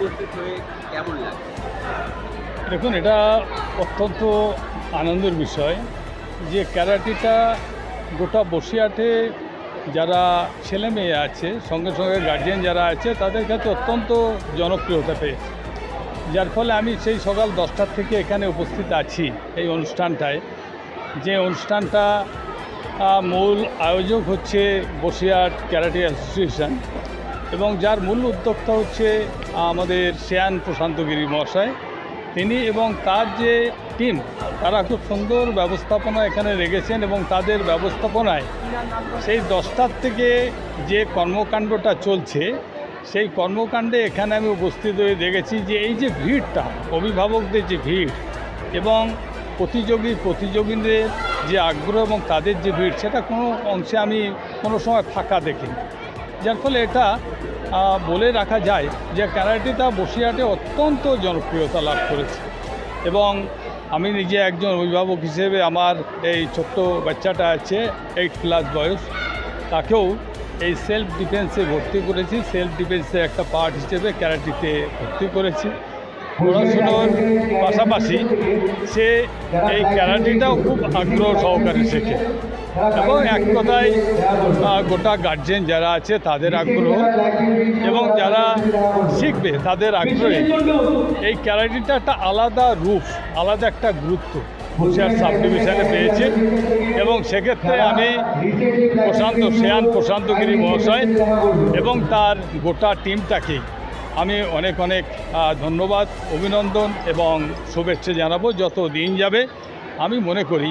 উপস্থিত হয়ে কেমন লাগে দেখুন, এটা অত্যন্ত আনন্দের বিষয় যে ক্যারাটিটা গোটা বসিয়াটে যারা ছেলে মেয়ে আছে, সঙ্গে সঙ্গে গার্জিয়ান যারা আছে, তাদের কাছে অত্যন্ত জনপ্রিয়তা পেয়েছে। যার ফলে আমি সেই সকাল দশটার থেকে এখানে উপস্থিত আছি এই অনুষ্ঠানটায়। যে অনুষ্ঠানটা মূল আয়োজক হচ্ছে বসিরহাট ক্যারাটে অ্যাসোসিয়েশন। এবং যার মূল উদ্যোক্তা হচ্ছে আমাদের শ্যান প্রশান্তগিরি মহাশয়। তিনি এবং তার যে টিম, তারা খুব সুন্দর ব্যবস্থাপনা এখানে রেখেছেন এবং তাদের ব্যবস্থাপনায় সেই দশটার থেকে যে কর্মকাণ্ডটা চলছে, সেই কর্মকাণ্ডে এখানে আমি উপস্থিত হয়ে দেখেছি যে এই যে ভিড়টা, অভিভাবকদের যে ভিড় এবং প্রতিযোগী প্রতিযোগীদের যে আগ্রহ এবং তাদের যে ভিড়, সেটা কোনো অংশে আমি কোনো সময় ফাঁকা দেখিনি। যার ফলে এটা বলে রাখা যায় যে ক্যারাটেটা বসিরহাটে অত্যন্ত জনপ্রিয়তা লাভ করেছে। এবং আমি নিজে একজন অভিভাবক হিসেবে আমার এই ছোট্ট বাচ্চাটা আছে এইট ক্লাস বয়স। তাকেও এই সেলফ ডিফেন্সে ভর্তি করেছি। সেলফ ডিফেন্সের একটা পার্ট হিসেবে ক্যারাটিতে ভর্তি করেছি। পড়াশুনোর পাশাপাশি সে এই ক্যারাটিটাও খুব আগ্রহ সহকারে শেখে। এবং এক কথায় গোটা গার্জেন যারা আছে তাদের আগ্রহ এবং যারা শিখবে তাদের আগ্রহে এই ক্যারাটিটা একটা আলাদা রূপ, আলাদা একটা গুরুত্ব হুশিয়ার সাব ডিভিশনে পেয়েছে। এবং সেক্ষেত্রে আমি প্রশান্ত শেয়ান প্রশান্তগিরি মহাশয় এবং তার গোটা টিমটাকে আমি অনেক অনেক ধন্যবাদ, অভিনন্দন এবং শুভেচ্ছা জানাব যত দিন যাবে। আমি মনে করি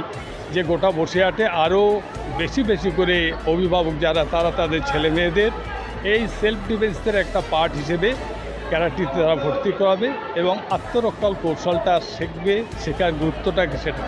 যে গোটা বসিরহাটে আরও বেশি বেশি করে অভিভাবক যারা, তারা তাদের ছেলে মেয়েদের এই সেলফ ডিফেন্সের একটা পার্ট হিসেবে ক্যারাটিতে তারা ভর্তি করাবে এবং আত্মরক্ষার কৌশলটা শিখবে, শেখার গুরুত্বটাকে সেটা